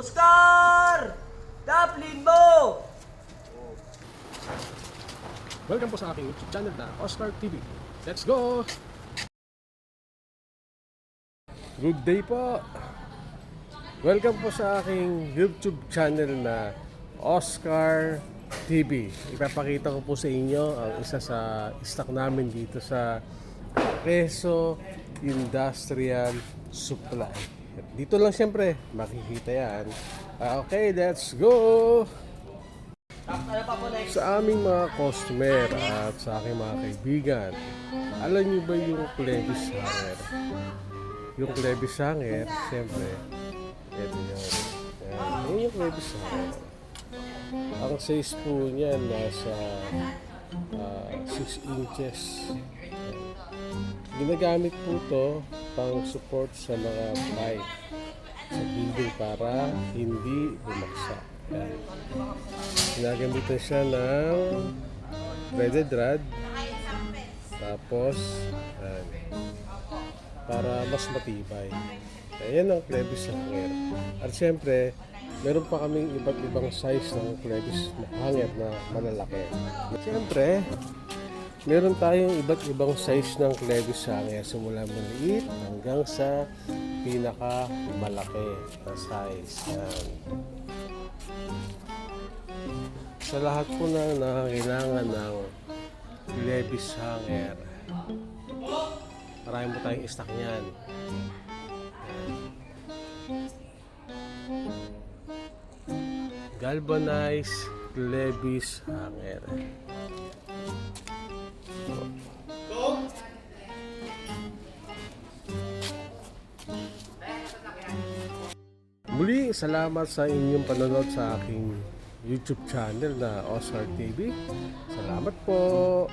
Oscar! Taplin mo! Welcome po sa aking YouTube channel na Oscar TV. Let's go! Good day po! Welcome po sa aking YouTube channel na Oscar TV. Ipapakita ko po sa inyo ang isa sa stock namin dito sa Quezon Industrial Supply. Dito lang siyempre, makikita yan. Ah, Okay, let's go! Sa aming mga customer at sa aking mga kaibigan, alam niyo ba yung Clevis Hanger? Yung Clevis Hanger, siyempre, ito yun. Yan, yun yung Clevis Hanger. Ang size po niya nasa 6 inches. Ginagamit po to pang support sa mga pipe sa building para hindi bumaksak. Yan. Ginagamitan siya ng threaded rod. Tapos, yan. Para mas matibay. Ayan ang Clevis hanger. At siyempre, meron pa kaming iba't ibang size ng Clevis hanger na malalaki. Siyempre, meron tayong iba't ibang size ng Clevis hanger. Simula maliit hanggang sa pinaka malaki na size. Yan sa lahat po na nangangailangan ng Levis hanger. Marami po tayong stock niyan. Galvanized Levis hanger. Muli, salamat sa inyong panonood sa aking YouTube channel na Oscar TV. Salamat po.